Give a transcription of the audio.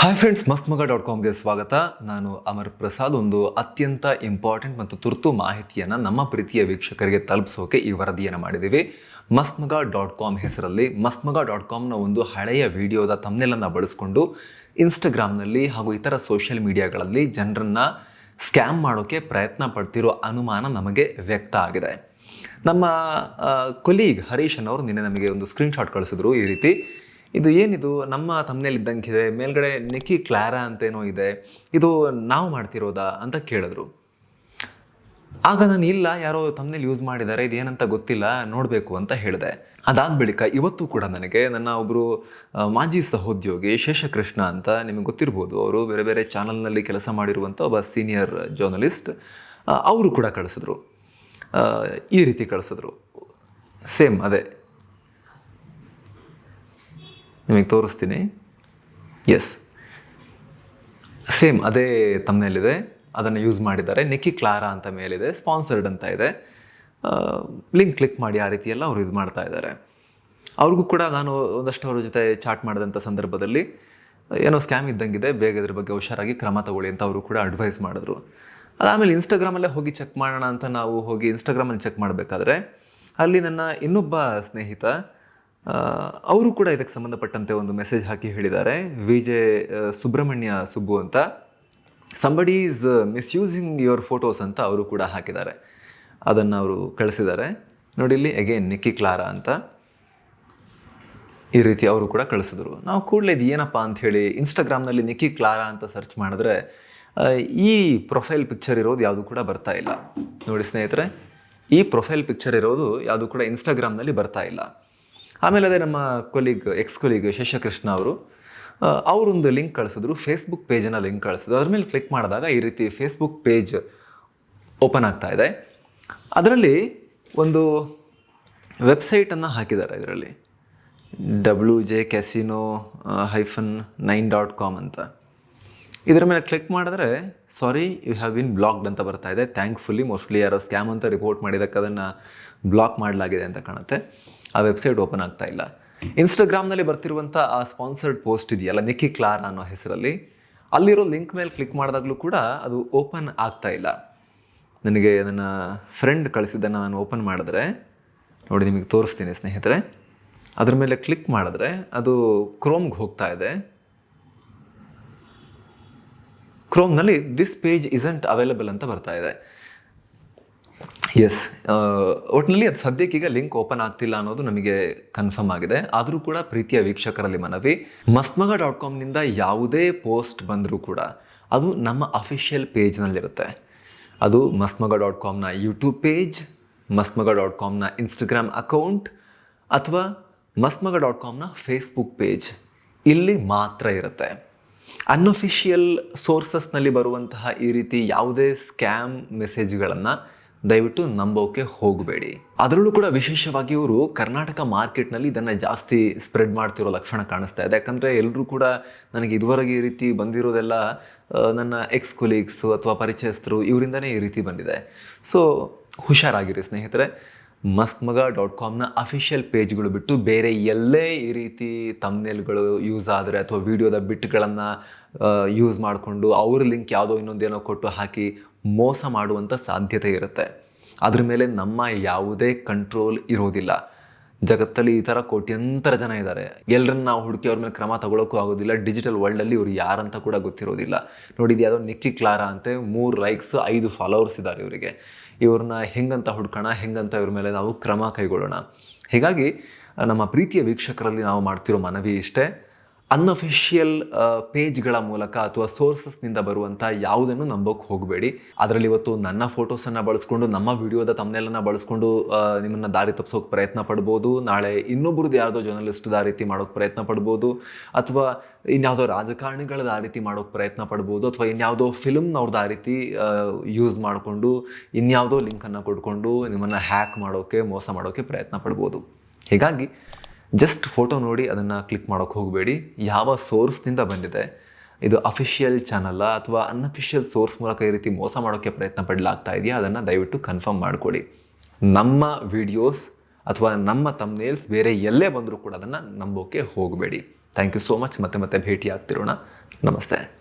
Hi friends ಮಸ್ತ್ ಮಗ dot ಕಾಮ್ಗೆ ಸ್ವಾಗತ. ನಾನು ಅಮರ್ ಪ್ರಸಾದ್. ಒಂದು ಅತ್ಯಂತ ಇಂಪಾರ್ಟೆಂಟ್ ಮತ್ತು ತುರ್ತು ಮಾಹಿತಿಯನ್ನು ನಮ್ಮ ಪ್ರೀತಿಯ ವೀಕ್ಷಕರಿಗೆ ತಲುಪಿಸೋಕೆ ಈ ವರದಿಯನ್ನು ಮಾಡಿದ್ದೀವಿ. ಮಸ್ತ್ ಡಾಟ್ ಕಾಮ್ ಹೆಸರಲ್ಲಿ. ಮಸ್ತ್ ಮಗ ಡಾಟ್ ಕಾಮ್ನ ಒಂದು ಹಳೆಯ ವಿಡಿಯೋದ ತಮ್ಮನೆಲ್ಲನ್ನು ಬಳಸಿಕೊಂಡು ಇನ್ಸ್ಟಾಗ್ರಾಮ್ನಲ್ಲಿ ಹಾಗೂ ಇತರ ಸೋಷಿಯಲ್ ಮೀಡಿಯಾಗಳಲ್ಲಿ ಜನರನ್ನು ಸ್ಕ್ಯಾಮ್ ಮಾಡೋಕ್ಕೆ ಪ್ರಯತ್ನ ಪಡ್ತಿರೋ ಅನುಮಾನ ನಮಗೆ ವ್ಯಕ್ತ ಆಗಿದೆ. ನಮ್ಮ ಕೊಲೀಗ್ ಹರೀಶನ್ ಅವರು ನಿನ್ನೆ ನಮಗೆ ಒಂದು ಸ್ಕ್ರೀನ್ಶಾಟ್ ಕಳಿಸಿದ್ರು ಈ ರೀತಿ. ಇದು ಏನಿದು? ನಮ್ಮ ತಮ್ಮನೇಲಿ ಇದ್ದಂಗಿದೆ, ಮೇಲ್ಗಡೆ ನಿಕ್ಕಿ ಕ್ಲಾರಾ ಅಂತೇನೋ ಇದೆ. ಇದು ನಾವು ಮಾಡ್ತಿರೋದಾ ಅಂತ ಕೇಳಿದ್ರು. ಆಗ ನಾನು, ಇಲ್ಲ, ಯಾರೋ ತಮ್ಮನೇಲಿ ಯೂಸ್ ಮಾಡಿದ್ದಾರೆ ಇದು ಏನಂತ ಗೊತ್ತಿಲ್ಲ, ನೋಡಬೇಕು ಅಂತ ಹೇಳಿದೆ. ಅದಾದ ಬಳಿಕ ಇವತ್ತು ಕೂಡ ನನಗೆ ನನ್ನ ಒಬ್ಬರು ಮಾಜಿ ಸಹೋದ್ಯೋಗಿ ಶೇಷಕೃಷ್ಣ ಅಂತ ನಿಮಗೆ ಗೊತ್ತಿರ್ಬೋದು. ಅವರು ಬೇರೆ ಬೇರೆ ಚಾನಲ್ನಲ್ಲಿ ಕೆಲಸ ಮಾಡಿರುವಂಥ ಒಬ್ಬ ಸೀನಿಯರ್ ಜರ್ನಲಿಸ್ಟ್ ಅವರು ಕೂಡ ಕಳಿಸಿದ್ರು. ಈ ರೀತಿ ಕಳಿಸಿದ್ರು. ಸೇಮ್ ಅದೇ. ನಿಮಗೆ ತೋರಿಸ್ತೀನಿ. ಎಸ್ ಸೇಮ್ ಅದೇ ತಮ್ಮನೇಲಿದೆ ಅದನ್ನು ಯೂಸ್ ಮಾಡಿದ್ದಾರೆ. ನಿಕ್ಕಿ ಕ್ಲಾರಾ ಅಂತ ಮೇಲಿದೆ. ಸ್ಪಾನ್ಸರ್ಡ್ ಅಂತ ಇದೆ. ಲಿಂಕ್ ಕ್ಲಿಕ್ ಮಾಡಿ ಆ ರೀತಿ ಎಲ್ಲ ಅವರು ಇದು ಮಾಡ್ತಾ ಇದ್ದಾರೆ. ಅವ್ರಿಗೂ ಕೂಡ ನಾನು ಒಂದಷ್ಟು ಅವ್ರ ಜೊತೆ ಚಾಟ್ ಮಾಡಿದಂಥ ಸಂದರ್ಭದಲ್ಲಿ, ಏನೋ ಸ್ಕ್ಯಾಮ್ ಇದ್ದಂಗಿದೆ, ಬೇಗ ಇದ್ರ ಬಗ್ಗೆ ಹುಷಾರಾಗಿ ಕ್ರಮ ತಗೊಳ್ಳಿ ಅಂತ ಅವರು ಕೂಡ ಅಡ್ವೈಸ್ ಮಾಡಿದ್ರು. ಅದಾದಮೇಲೆ ಇನ್ಸ್ಟಾಗ್ರಾಮಲ್ಲೇ ಹೋಗಿ ಚೆಕ್ ಮಾಡೋಣ ಅಂತ ನಾವು ಹೋಗಿ ಇನ್ಸ್ಟಾಗ್ರಾಮಲ್ಲಿ ಚೆಕ್ ಮಾಡಬೇಕಾದ್ರೆ, ಅಲ್ಲಿ ನನ್ನ ಇನ್ನೊಬ್ಬ ಸ್ನೇಹಿತ ಅವರು ಕೂಡ ಇದಕ್ಕೆ ಸಂಬಂಧಪಟ್ಟಂತೆ ಒಂದು ಮೆಸೇಜ್ ಹಾಕಿ ಹೇಳಿದ್ದಾರೆ. ವಿ ಜೆ ಸುಬ್ರಹ್ಮಣ್ಯ ಸುಬ್ಬು ಅಂತ. Somebody is misusing your photos ಅಂತ ಅವರು ಕೂಡ ಹಾಕಿದ್ದಾರೆ. ಅದನ್ನು ಅವರು ಕಳಿಸಿದ್ದಾರೆ. ನೋಡಿ ಇಲ್ಲಿ ಅಗೇನ್ ನಿಕ್ಕಿ ಕ್ಲಾರಾ ಅಂತ. ಈ ರೀತಿ ಅವರು ಕೂಡ ಕಳಿಸಿದ್ರು. ನಾವು ಕೂಡಲೇ ಇದು ಏನಪ್ಪ ಅಂತ ಹೇಳಿ ಇನ್ಸ್ಟಾಗ್ರಾಮ್ನಲ್ಲಿ ನಿಕ್ಕಿ ಕ್ಲಾರಾ ಅಂತ ಸರ್ಚ್ ಮಾಡಿದ್ರೆ ಈ ಪ್ರೊಫೈಲ್ ಪಿಕ್ಚರ್ ಇರೋದು ಯಾವುದು ಕೂಡ ಬರ್ತಾ ಇಲ್ಲ. ನೋಡಿ ಸ್ನೇಹಿತರೆ, ಈ ಪ್ರೊಫೈಲ್ ಪಿಕ್ಚರ್ ಇರೋದು ಯಾವುದು ಕೂಡ ಇನ್ಸ್ಟಾಗ್ರಾಮ್ನಲ್ಲಿ ಬರ್ತಾ ಇಲ್ಲ. ಆಮೇಲೆ ಅದೇ ನಮ್ಮ ಕೊಲೀಗ್ ಎಕ್ಸ್ ಕೊಲೀಗ್ ಶೇಷಕೃಷ್ಣ ಅವರು ಅವರೊಂದು ಲಿಂಕ್ ಕಳಿಸಿದ್ರು ಫೇಸ್ಬುಕ್ ಪೇಜನ್ನು ಲಿಂಕ್ ಕಳಿಸಿದ್ರು. ಅದ್ರ ಮೇಲೆ ಕ್ಲಿಕ್ ಮಾಡಿದಾಗ ಈ ರೀತಿ ಫೇಸ್ಬುಕ್ ಪೇಜ್ ಓಪನ್ ಆಗ್ತಾ ಇದೆ. ಅದರಲ್ಲಿ ಒಂದು ವೆಬ್ಸೈಟನ್ನು ಹಾಕಿದ್ದಾರೆ ಇದರಲ್ಲಿ. W J casino hyphen nine dot com ಅಂತ. ಇದರ ಮೇಲೆ ಕ್ಲಿಕ್ ಮಾಡಿದ್ರೆ sorry you have been blocked ಅಂತ ಬರ್ತಾ ಇದೆ. ಥ್ಯಾಂಕ್ಫುಲ್ಲಿ ಮೋಸ್ಟ್ಲಿ ಯಾರೋ ಸ್ಕ್ಯಾಮ್ ಅಂತ ರಿಪೋರ್ಟ್ ಮಾಡಿದಕ್ಕೆ ಅದನ್ನು ಬ್ಲಾಕ್ ಮಾಡಲಾಗಿದೆ ಅಂತ ಕಾಣುತ್ತೆ. ಆ ವೆಬ್ಸೈಟ್ ಓಪನ್ ಆಗ್ತಾ ಇಲ್ಲ. ಇನ್ಸ್ಟಾಗ್ರಾಮ್ನಲ್ಲಿ ಬರ್ತಿರುವಂಥ ಆ ಸ್ಪಾನ್ಸರ್ಡ್ ಪೋಸ್ಟ್ ಇದೆಯಲ್ಲ ನಿಕ್ಕಿ ಕ್ಲಾರ್ ಅನ್ನೋ ಹೆಸರಲ್ಲಿ. ಅಲ್ಲಿರೋ ಲಿಂಕ್ ಮೇಲೆ ಕ್ಲಿಕ್ ಮಾಡಿದಾಗಲೂ ಕೂಡ ಅದು ಓಪನ್ ಆಗ್ತಾ ಇಲ್ಲ. ನನಗೆ ನನ್ನ ಫ್ರೆಂಡ್ ಕಳಿಸಿದ್ದನ್ನು ನಾನು ಓಪನ್ ಮಾಡಿದ್ರೆ, ನೋಡಿ ನಿಮಗೆ ತೋರಿಸ್ತೀನಿ ಸ್ನೇಹಿತರೆ. ಅದ್ರ ಮೇಲೆ ಕ್ಲಿಕ್ ಮಾಡಿದ್ರೆ ಅದು ಕ್ರೋಮ್ಗೆ ಹೋಗ್ತಾ ಇದೆ. ಕ್ರೋಮ್ನಲ್ಲಿ ದಿಸ್ ಪೇಜ್ ಇಸಂಟ್ ಅವೈಲಬಲ್ ಅಂತ ಬರ್ತಾ ಇದೆ. ಎಸ್ ಒಟ್ಟಿನಲ್ಲಿ ಅದು ಸದ್ಯಕ್ಕೀಗ ಲಿಂಕ್ ಓಪನ್ ಆಗ್ತಿಲ್ಲ ಅನ್ನೋದು ನಮಗೆ ಕನ್ಫರ್ಮ್ ಆಗಿದೆ. ಆದರೂ ಕೂಡ ಪ್ರೀತಿಯ ವೀಕ್ಷಕರಲ್ಲಿ ಮನವಿ. ಮಸ್ಮಗ ಡಾಟ್ ಕಾಮ್ನಿಂದ ಯಾವುದೇ ಪೋಸ್ಟ್ ಬಂದರೂ ಕೂಡ ಅದು ನಮ್ಮ ಅಫಿಷಿಯಲ್ ಪೇಜ್ನಲ್ಲಿರುತ್ತೆ ಅದು ಮಸ್ಮಗ ಡಾಟ್ ಕಾಮ್ನ ಯೂಟ್ಯೂಬ್ ಪೇಜ್ ಮಸ್ಮಗ ಡಾಟ್ ಕಾಮ್ನ ಇನ್ಸ್ಟಾಗ್ರಾಮ್ ಅಕೌಂಟ್ ಅಥವಾ ಮಸ್ಮಗ ಡಾಟ್ ಕಾಮ್ನ ಫೇಸ್ಬುಕ್ ಪೇಜ್ ಇಲ್ಲಿ ಮಾತ್ರ ಇರುತ್ತೆ. ಅನ್ಅಫಿಷಿಯಲ್ ಸೋರ್ಸಸ್ನಲ್ಲಿ ಬರುವಂತಹ ಈ ರೀತಿ ಯಾವುದೇ ಸ್ಕ್ಯಾಮ್ ಮೆಸೇಜ್ಗಳನ್ನು ದಯವಿಟ್ಟು ನಂಬೋಕೆ ಹೋಗಬೇಡಿ. ಅದರಲ್ಲೂ ಕೂಡ ವಿಶೇಷವಾಗಿ ಇವರು ಕರ್ನಾಟಕ ಮಾರ್ಕೆಟ್ನಲ್ಲಿ ಇದನ್ನು ಜಾಸ್ತಿ ಸ್ಪ್ರೆಡ್ ಮಾಡ್ತಿರೋ ಲಕ್ಷಣ ಕಾಣಿಸ್ತಾ ಇದೆ. ಯಾಕಂದರೆ ಎಲ್ಲರೂ ಕೂಡ ನನಗೆ ಇದುವರೆಗೆ ಈ ರೀತಿ ಬಂದಿರೋದೆಲ್ಲ ನನ್ನ ಎಕ್ಸ್ ಕೊಲೀಗ್ಸು ಅಥವಾ ಪರಿಚಯಸ್ಥರು ಇವರಿಂದನೇ ಈ ರೀತಿ ಬಂದಿದೆ. ಸೊ ಹುಷಾರಾಗಿರಿ ಸ್ನೇಹಿತರೆ. ಮಸ್ತ್ ಮಗ ಡಾಟ್ ಕಾಮ್ನ ಅಫಿಷಿಯಲ್ ಪೇಜ್ಗಳು ಬಿಟ್ಟು ಬೇರೆ ಎಲ್ಲೇ ಈ ರೀತಿ ತಮ್ನೆಲ್ಗಳು ಯೂಸ್ ಆದರೆ ಅಥವಾ ವಿಡಿಯೋದ ಬಿಟ್ಗಳನ್ನು ಯೂಸ್ ಮಾಡಿಕೊಂಡು ಅವ್ರ ಲಿಂಕ್ ಯಾವುದೋ ಇನ್ನೊಂದೇನೋ ಕೊಟ್ಟು ಹಾಕಿ ಮೋಸ ಮಾಡುವಂಥ ಸಾಧ್ಯತೆ ಇರುತ್ತೆ. ಅದ್ರ ಮೇಲೆ ನಮ್ಮ ಯಾವುದೇ ಕಂಟ್ರೋಲ್ ಇರೋದಿಲ್ಲ. ಜಗತ್ತಲ್ಲಿ ಈ ಥರ ಕೋಟ್ಯಂತರ ಜನ ಇದ್ದಾರೆ. ಎಲ್ಲರನ್ನ ನಾವು ಹುಡುಕಿ ಅವ್ರ ಮೇಲೆ ಕ್ರಮ ತಗೊಳ್ಳೋಕ್ಕೂ ಆಗೋದಿಲ್ಲ. ಡಿಜಿಟಲ್ ವರ್ಲ್ಡಲ್ಲಿ ಇವ್ರು ಯಾರಂತ ಕೂಡ ಗೊತ್ತಿರೋದಿಲ್ಲ. ನೋಡಿದ್ದು ಯಾವುದೋ ನಿಕ್ಕಿ ಕ್ಲಾರಾ ಅಂತೆ, ಮೂರು ಲೈಕ್ಸ್ ಐದು ಫಾಲೋವರ್ಸ್ ಇದ್ದಾರೆ ಇವರಿಗೆ. ಇವ್ರನ್ನ ಹೆಂಗಂತ ಹುಡ್ಕೋಣ, ಹೆಂಗಂತ ಇವ್ರ ಮೇಲೆ ನಾವು ಕ್ರಮ ಕೈಗೊಳ್ಳೋಣ. ಹೀಗಾಗಿ, ನಮ್ಮ ಪ್ರೀತಿಯ ವೀಕ್ಷಕರಲ್ಲಿ ನಾವು ಮಾಡ್ತಿರೋ ಮನವಿ ಇಷ್ಟೇ. ಅನ್ಅಫಿಷಿಯಲ್ ಪೇಜ್ಗಳ ಮೂಲಕ ಅಥವಾ ಸೋರ್ಸಸ್ನಿಂದ ಬರುವಂಥ ಯಾವುದನ್ನು ನಂಬೋಕೆ ಹೋಗಬೇಡಿ. ಅದರಲ್ಲಿ ಇವತ್ತು ನನ್ನ ಫೋಟೋಸನ್ನು ಬಳಸ್ಕೊಂಡು, ನಮ್ಮ ವಿಡಿಯೋದ ತಮ್ಮನೆಲ್ಲನ್ನ ಬಳಸ್ಕೊಂಡು ನಿಮ್ಮನ್ನು ದಾರಿ ತಪ್ಪಿಸೋಕೆ ಪ್ರಯತ್ನ ಪಡ್ಬೋದು. ನಾಳೆ ಇನ್ನೊಬ್ಬರದ್ದು ಯಾವುದೋ ಜರ್ನಲಿಸ್ಟ್ ಆ ರೀತಿ ಮಾಡೋಕೆ ಪ್ರಯತ್ನ ಪಡ್ಬೋದು. ಅಥವಾ ಇನ್ಯಾವುದೋ ರಾಜಕಾರಣಿಗಳ ಆ ರೀತಿ ಮಾಡೋಕೆ ಪ್ರಯತ್ನ ಪಡ್ಬೋದು. ಅಥವಾ ಇನ್ಯಾವುದೋ ಫಿಲ್ಮ್ನವ್ರದ್ದು ಆ ರೀತಿ ಯೂಸ್ ಮಾಡಿಕೊಂಡು, ಇನ್ಯಾವುದೋ ಲಿಂಕನ್ನು ಕೊಡ್ಕೊಂಡು ನಿಮ್ಮನ್ನು ಹ್ಯಾಕ್ ಮಾಡೋಕ್ಕೆ ಮೋಸ ಮಾಡೋಕ್ಕೆ ಪ್ರಯತ್ನ ಪಡ್ಬೋದು. ಹೀಗಾಗಿ ಜಸ್ಟ್ ಫೋಟೋ ನೋಡಿ ಅದನ್ನು ಕ್ಲಿಕ್ ಮಾಡೋಕ್ಕೆ ಹೋಗಬೇಡಿ. ಯಾವ ಸೋರ್ಸ್ನಿಂದ ಬಂದಿದೆ, ಇದು ಅಫಿಷಿಯಲ್ ಚಾನಲ್ಲ ಅಥವಾ ಅನ್ಅಫಿಷಿಯಲ್ ಸೋರ್ಸ್ ಮೂಲಕ ಈ ರೀತಿ ಮೋಸ ಮಾಡೋಕ್ಕೆ ಪ್ರಯತ್ನ ಪಡಲಾಗ್ತಾ ಇದೆಯಾ ಅದನ್ನು ದಯವಿಟ್ಟು ಕನ್ಫರ್ಮ್ ಮಾಡಿಕೊಡಿ ನಮ್ಮ ವಿಡಿಯೋಸ್ ಅಥವಾ ನಮ್ಮ ತಮ್ನೇಲ್ಸ್ ಬೇರೆ ಎಲ್ಲೇ ಬಂದರೂ ಕೂಡ ಅದನ್ನು ನಂಬೋಕೆ ಹೋಗಬೇಡಿ. ಥ್ಯಾಂಕ್ ಯು ಸೋ ಮಚ್ ಮತ್ತೆ ಮತ್ತೆ ಭೇಟಿ ಆಗ್ತಿರೋಣ ನಮಸ್ತೆ.